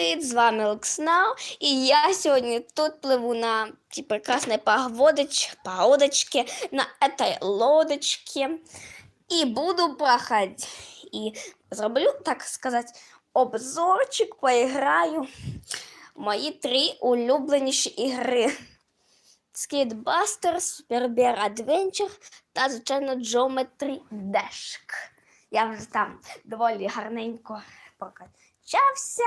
привіт! З вами Окснау. І я сьогодні тут пливу на ці прекрасні погодоч, погодочки, на этой лодочке. І буду проходить. І зроблю, так сказати, обзорчик, поіграю в мої три улюбленіші ігри. Skate Super Bear Adventure та, звичайно, Geometry Dash. Я вже там доволі гарненько прокачався.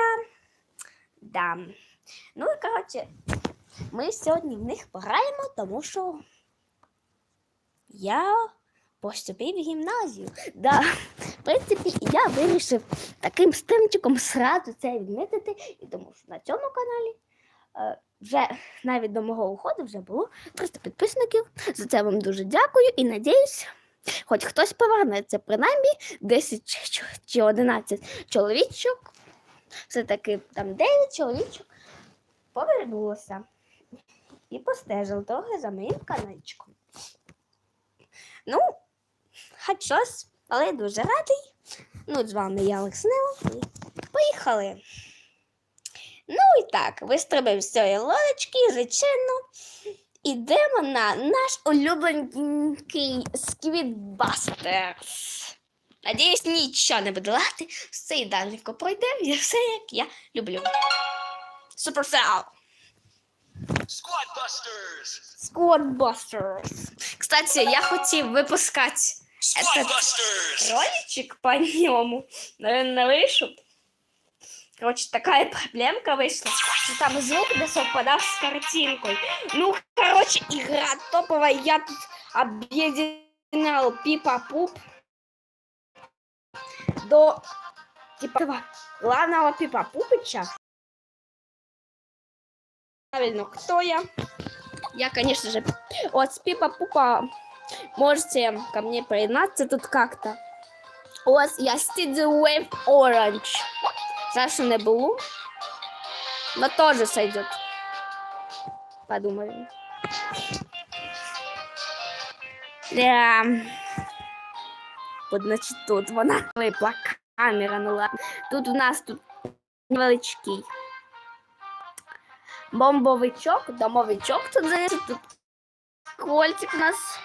Да. Ну і коротше, ми сьогодні в них пограємо, тому що я поступив в гімназію. Да. В принципі, я вирішив таким стимчиком сразу це відмітити, і тому що на цьому каналі е, вже навіть до мого уходу вже було 300 підписників. За це вам дуже дякую і надіюсь, хоч хтось повернеться, принаймні 10 чи- чи- чи 11 чоловічок. Все-таки там 9 чоловічок повернулося і постежили трохи за моїм каналчиком. Ну, хоч щось, але я дуже радий. Ну, з вами я Олекс і Поїхали. Ну і так, вистрибаємо з цієї лодочки, звичайно. Ідемо на наш улюбленький Squidbusters. Надіюсь, нічого не буде лати. Все ідеальненько пройде, і все як я люблю. Supercell! Squad Busters! Squadbusters. Кстати, я хотів випускати Squad Этот Busters! роличек по нему, наверное, вышел. Короче, такая проблемка вышла, что там звук не совпадал с картинкой. Ну, короче, игра топовая. Я тут объединял Пипа-Пуп до типа этого главного Пипа-Пупыча. Правильно, кто я? Я, конечно же, вот с Пипа-Пупа можете ко мне признаться тут как-то. Вас я Steady Wave Orange. Не було. Но тоже сойдет. Подумаем. Да. От, значить, тут вона випла камера, ну ладно. Тут у нас тут невеличкий бомбовичок, домовичок тут здається, тут кольчик у нас.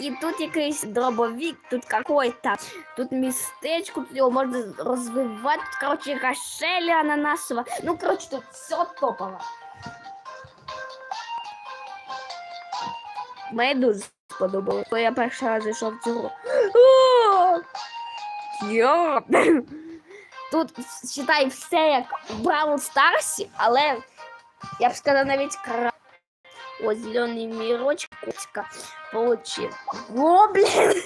І тут якийсь дробовик, тут какой-то, тут містечко, тут його можна розвивати. Тут, коротше, якась шеля ананасова. Ну, коротше, тут все топово. Мені дуже сподобалось, бо я перший раз зайшов в цю гру. Йо! Тут, считай, все як в Бравл Старсі, але я б сказала навіть кра. О, зеленый мирочек, котика, получил. Гоблин!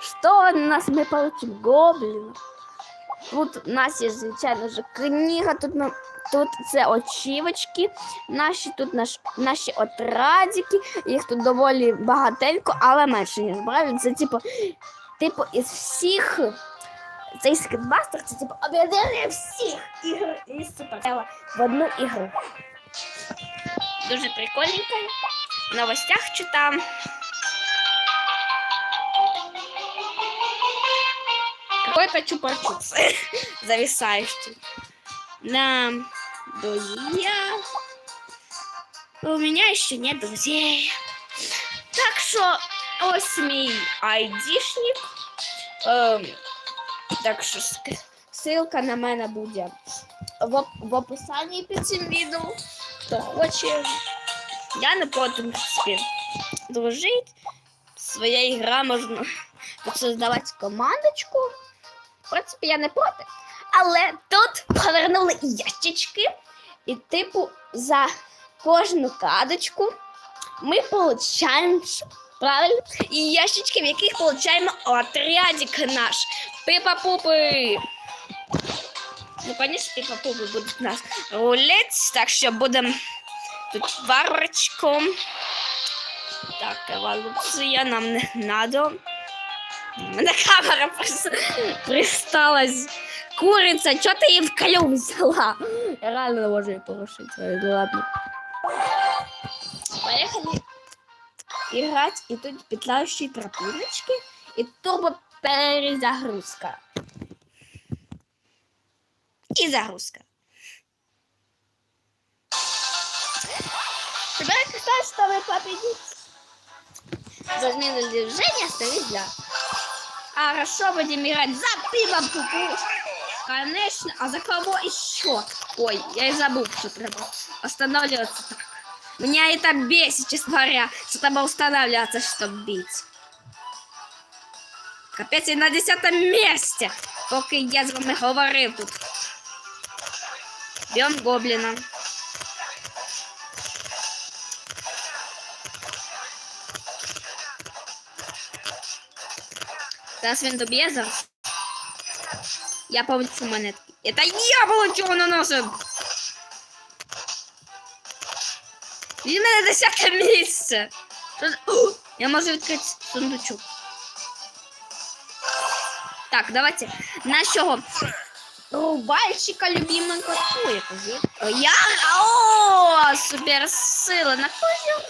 Что у нас мы получим? Гоблин. Тут у нас є, звичайно ж, книга, тут, нам- тут це очівочки, наші, тут наш, наші отрадики, їх тут доволі багатенько, але менше, ніж брали. Це типу, типу, із всіх цей скрітбастер, це типу об'єднання всіх ігор із Суперсела в одну ігру. Дуже прикольненько. В новостях читам. Какой-то чупа-чупс зависающий. Да, друзья. У меня еще нет друзей. Так що ось мій айдішник. Ем, так що ссылка на мене буде в, в описанні під цим відео. Хто хоче. Я не проти, в принципі, дружить. Своя ігра можна создавати командочку. В принципі, я не проти. Але тут повернули ящички, і, типу, за кожну кадочку ми ш- правильно і ящички, в яких получаємо отрядик наш. Пипа-пупи. Ну, конечно, пипа-пупи будуть у нас рулить, так що будемо тут варочком. Так, еволюція нам не надо. У мене камера просто присталась. Куриця, чого ти її в кальом взяла? Я реально не можу її порушити. Ну ладно. Поехали играть, и тут петляющие тропиночки, и турбо перезагрузка. И загрузка. Теперь кто, чтобы победить? Должны движение оставить для... Хорошо, будем играть за пивом куку. Конечно, а за кого еще? Ой, я и забыл, что треба останавливаться так. Меня это бесит, честно говоря, что треба устанавливаться, чтобы бить. Капець, я на десятому місці, поки я з вами говорив тут. Б'ємо гобліна. Зараз він доб'є зараз. Я получу монетки. Это я получу наносим. Він мене десяте місце. Що за- О, Я можу відкрити сундучок. Так, давайте. На чого? Рубальщика любимого какую Я? О, суперсила. На кого?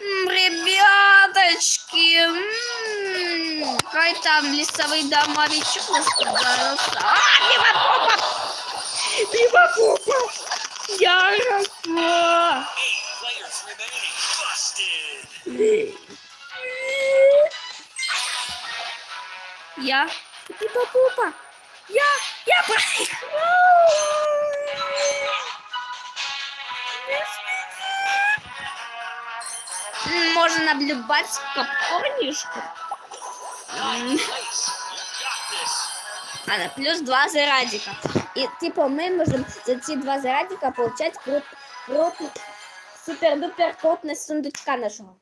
М, Ребяточки. м, Какой там лесовый домовичок нас пожалуйста. А, мимо попа! Мимо попа! Players remaining. Busted. Я. Пипа пупа. Я. Я Можно наблюдать got this. А, плюс два зарадика. И типа мы можем за эти два зарадика получать крут, крут, супер-дупер крутность сундучка нашого.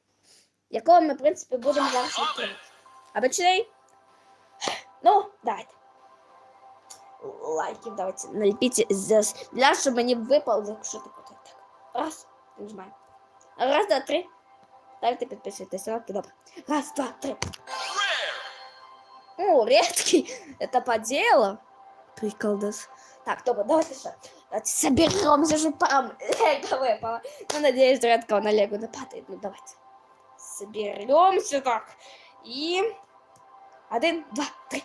Якого ми, в принципі, будемо зараз відкривати. А починай. Ну, давайте. Лайків давайте налепите здесь. Для, чтобы не выпал, якщо так вот так. Раз, нажимаем. Раз, два, три. Ставьте, підписуйтесь, лайки, добре. Раз, два, три. Rare. О, редкий. Это по делу. Приколдес. Так, добро, давайте что? Давайте соберемся же там. Лего выпало. Ну, надеюсь, редкого на Лего нападает. Ну, давайте. Соберемся так. И... Один, два, три.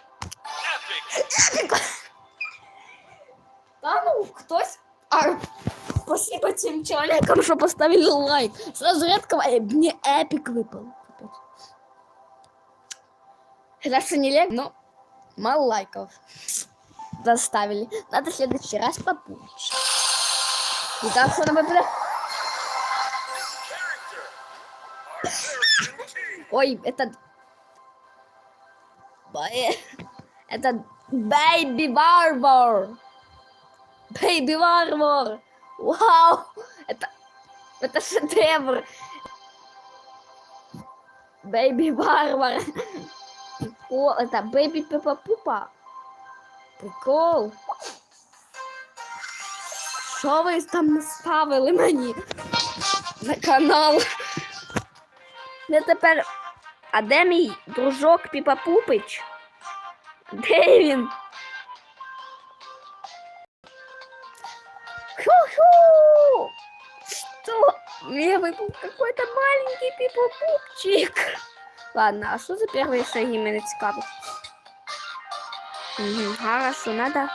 Epic. Да ну, хтось... А, спасибо тем человекам, что поставили лайк. Сразу редкого, э, мне эпик выпал. Что не лег, но мало лайков доставили. Надо в следующий раз побольше. И так что нам выпало... Ой, это... Это Baby Barber. Baby Barber. Вау! Это... Это шедевр. Baby Barber. О, это Baby Пепа Пупа. Прикол. Що ви там наставили мені на канал? Я тепер. А де мій дружок Піпа Пупич? Де він? Ху-ху! Что? Мне выпал какой-то маленький Пипа Пупчик. Ладно, а что за первые шаги меня цікавить? Угу, хорошо, надо.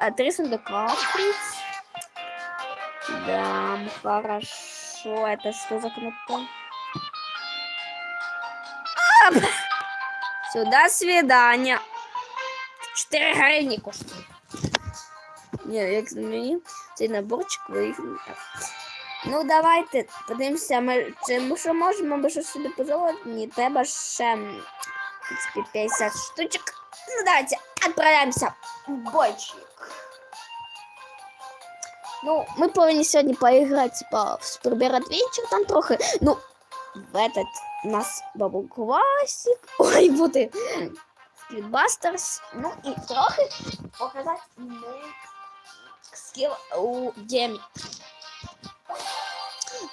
А три сундука открыть. Да, хорошо. Это что за кнопка? А, б- Сюда свидание. 4 гривні коштує. Ні, як мені цей наборчик вигідний. Ну, давайте подивимося, ми, чи ми що можемо, ми щось собі дозволити. Ні, треба ще м, в принципі, 50 штучок. Ну, давайте відправляємося в бойчик. Ну, ми повинні сьогодні поіграти типа, в Супербер Adventure там трохи. Ну, в этот у нас Бабл Классик. Ой, буде Speedbusters. Ну і трохи показати мой скіл у Демі.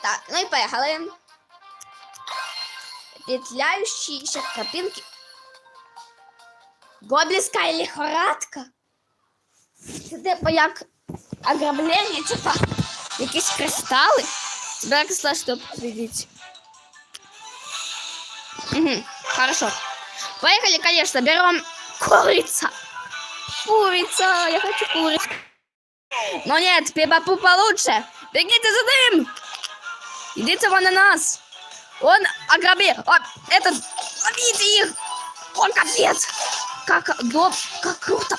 Так, ну і поїхали. Петляющие ще тропинки. Гоблінська лихорадка. Це типу як ограблення, типа якісь кристали. Сказала, що победить. Угу, хорошо. Поехали, конечно, берем курица. Курица, я хочу курицу. Но нет, пипа-пупа лучше. Бегите за ним. Идите вон на нас. Он ограбил. А, этот, ловите их. О, капец. Как, доб, как круто.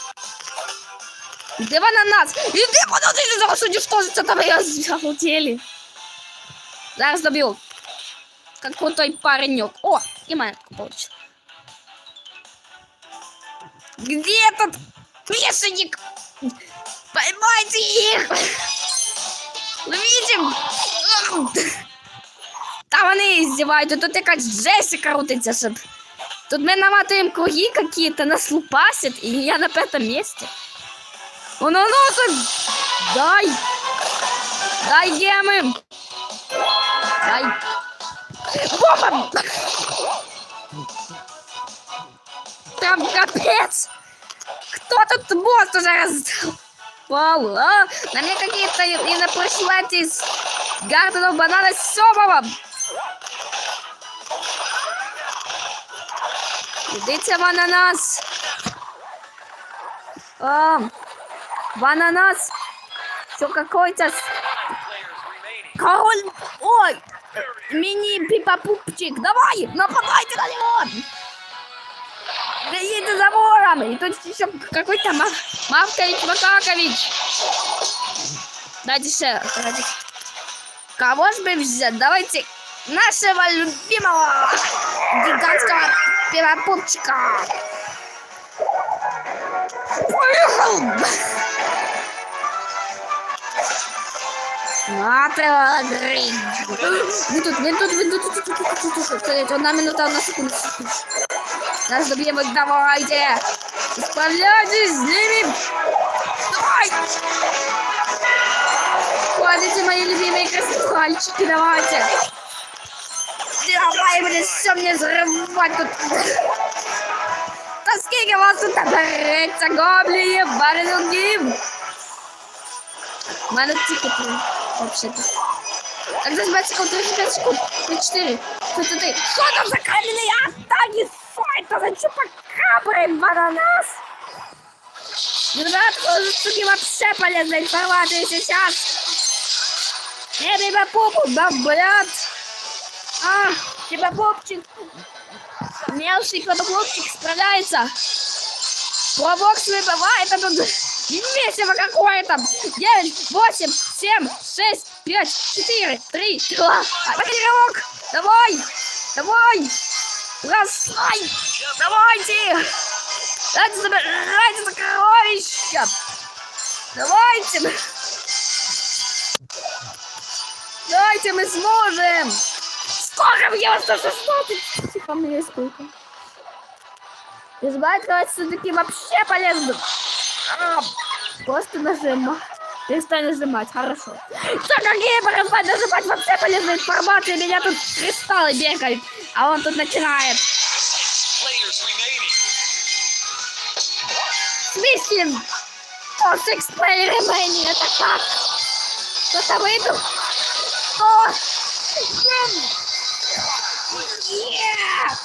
Иди вон на нас. Иди куда ты зараз уничтожится там я захотели. Зараз добью. Как крутой паренек. О, и моя получится. Где этот бешеник? Поймайте их! Ловите! Та вони здіваються, тут якась Джесіка крутиться, щоб... Тут ми наматуємо круги какие-то, нас лупасят, и я на пятом месте. Он носит! Дай! Дай гемы! Дай! Бомба! Там капец! Кто тут босс уже раз... Вау, а? На мне какие-то инопланетяне из Гарденов банана с Идите в ананас. А, в ананас. Что какой-то король. Ой, мини-пипа-пупчик. Давай, нападайте на него. Бегите за вором. И тут еще какой-то Мар- Маркович Макакович. Дайте погоди. Кого же бы взять? Давайте нашего любимого гигантского пирогубчика. Поехал! Смотри! Вы тут, вы тут, вы тут, тут, тут, тут, тут, тут, одна минута, одна секунда. Нас добьем их, давайте! Справляйтесь с ними! Давай! Хватите, мои любимые красавчики, давайте! Давай, блин, все мне взрывать тут! Да сколько вас тут оберется, гоблинів, баринугів! У мене тільки три, вообще-то. Так, десь 20 секунд, 35 секунд, 34, 33. Что там за каменные атаки? Что это за чупакабры, бананас? Ребят, суки, вообще полезная информация сейчас. Не, тебя попу, да, блядь. А, тебя попчик. Мелкий кодоблокчик справляется. Провокс выбывает, а тут месиво какое-то. 9, 8, 7, 6, 5, 4, 3, 2. Кодировок, давай, давай. Бросай, давайте. Давайте забирайте сокровища. Давайте. Давайте мы сможем. Сколько мне вас 116? Тихо, мне сколько. Избавить все-таки вообще полезно. А, Просто нажимать. Перестань нажимать, хорошо. Что, какие перестань нажимать вообще полезная информация? Меня тут кристаллы бегают, а он тут начинает. Players remaining. В смысле? О, сексплей ремейни, это как? Кто-то выйду? Что? Блин. Yeah!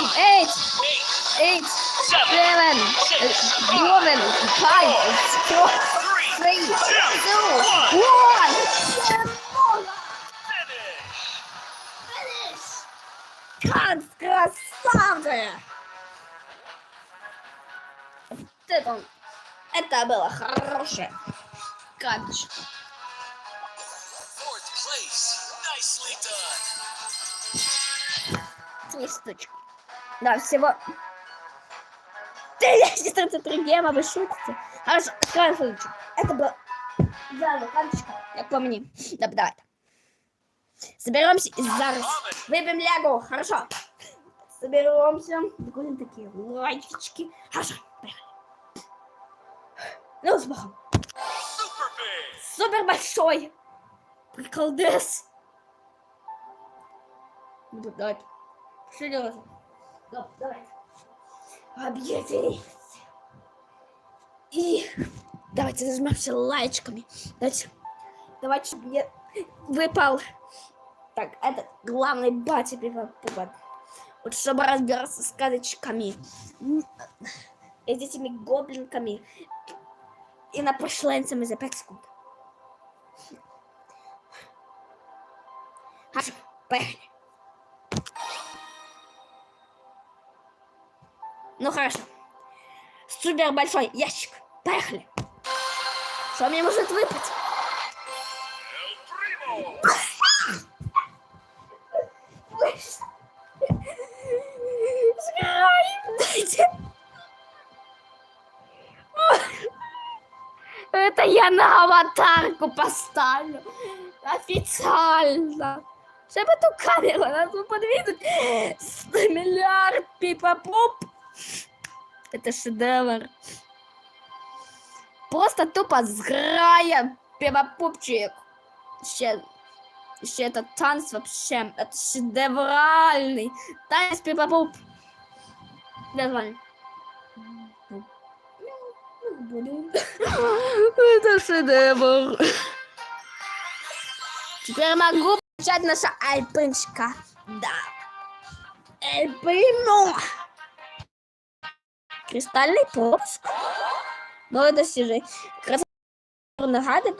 Nine, Eight, eight, eight, seven, seven, six, seven, five, four, three, three, two, one. finish. Как красавцы! Вот это, он- это было хорошее. Капечка. Fourth place. Nicely done. Три штучки. Да, всего... 233 гема, вы шутите? Хорошо, откроем случай. Это было... Да, карточка, как по мне. Да, давай. Соберемся и зараз. Выбьем лягу, хорошо. Соберемся. Будем такие лайчики. Хорошо, поехали. Ну, с богом. Супер большой. Приколдес. Ну, давай. Серьезно. Да, давай. Объединимся. И давайте зажмемся лайчиками. Давайте, давайте, чтобы мне выпал. Так, это главный батя выпал. Вот чтобы разбираться с сказочками. М, И с этими гоблинками. И на за 5 секунд. Поехали. Ну хорошо. Супер большой ящик. Поехали. Что мне может выпасть? Это я на аватарку поставлю. Официально. Чтобы эту камеру надо подвинуть. Миллиард пипа-поп. Это шедевр. Просто тупо сграя пипа-пупчик. Ще, ще этот танц вообще. Это шедевральный. Танец пипа-поп. Название. Это шедевр. Теперь могу начать наша альпинчика. Да. Альпину. Кристальный пропуск. Новое достижение. Красавчик нагадок.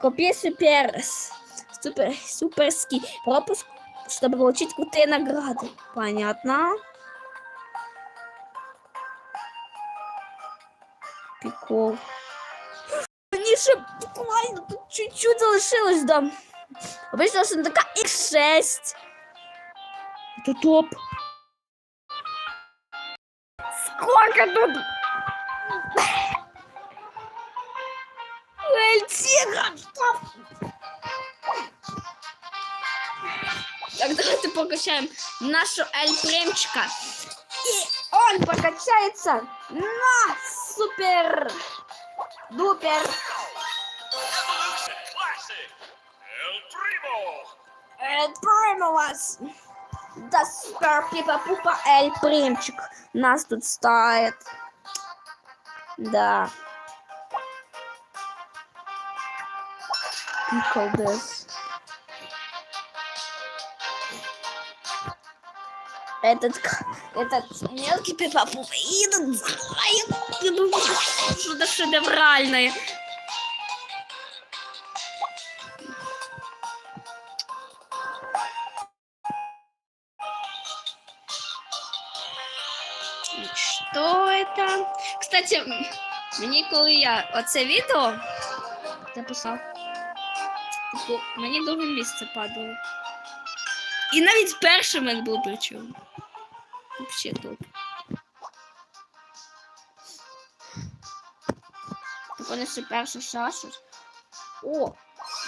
Копия суперс. Супер, суперский пропуск, чтобы получить крутые награды. Понятно. Прикол. Ниша буквально тут чуть-чуть залишилось, да. Обычно сундука X6. Это топ. Тут? Эль Тигр, стоп. Так, давайте покачаем нашу Эль Премчика. И он покачается на супер дупер. Эль Прим у вас. Да супер пипа пупа Эль Примчик нас тут стоит. Да. Приколдес. Этот, этот мелкий пипа пупа и этот что-то шедевральное. Мені коли я оце відео записав, типу, мені друге місце падало. І навіть перший мене був причому. Вообще топ. Вони ще перше шашу. О,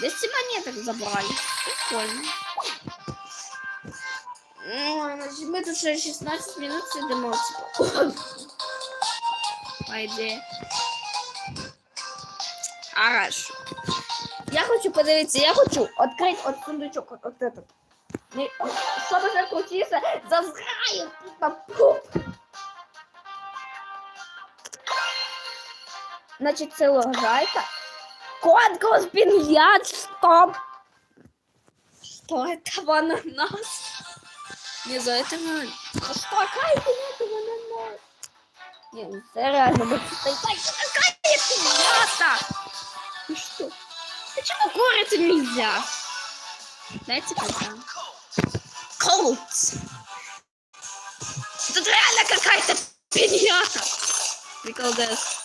десь ці монеток забрали. Прикольно. Значит, мы тут уже 16 минут сидимо. типа. По ідеї. Хорошо. Я хочу подивитися, я хочу відкрити от сундучок, от, от этот. Не- Щоб вже крутився, зазграю на пуп. Значить, це логайка. Конкурс бильярд, стоп. Что это в ананас? Не за это надо. А что, какая пинята в ананас? Ну это реально будет Какая пинята? Ну что? Почему курицу нельзя? Дайте кота. Колт. Тут реально какая-то пинята. Приколдес.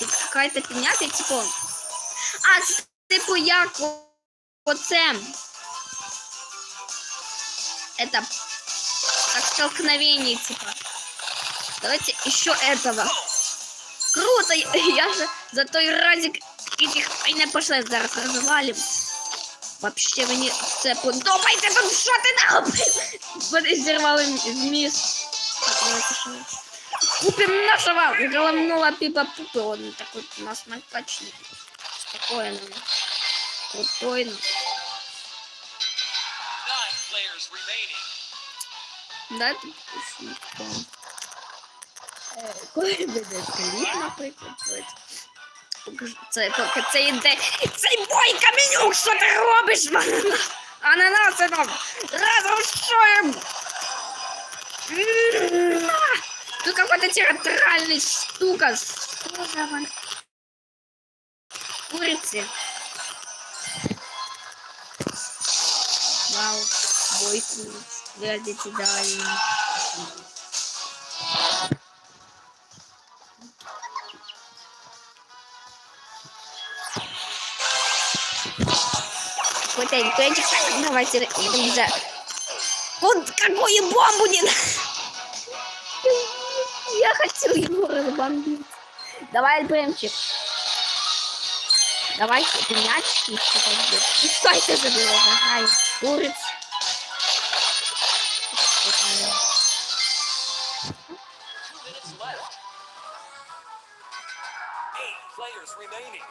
Тут какая-то пинята, типа... А, це типу як оце. Это как столкновение, типа. Давайте еще этого. Круто! Я же за той разик этих не пошла зараз розвалим. Вообще мені це подобається тут що ти наробив? Вони зірвали вміст. Так, давайте що. Купим нашего головного пипа пупы. Он такой у нас накачанный. Спокойно. Крутой. ну. Nine players remaining. Да, тут шутка. Коли буде кліп, наприклад, Це поки це йде. Цей бой каменюк, що ти робиш? Ананаси там разрушаем. Тут какая-то театральная штука. Что за вон- Курицы. Вау. Бойку. Выглядит идеально. Какой-то электрончик. Так, давайте идем за... Вот какую бомбу не... Я хотел его разбомбить. Давай, альбемчик. Давай мячики. И что это за было? Ай, куриц. Players remaining.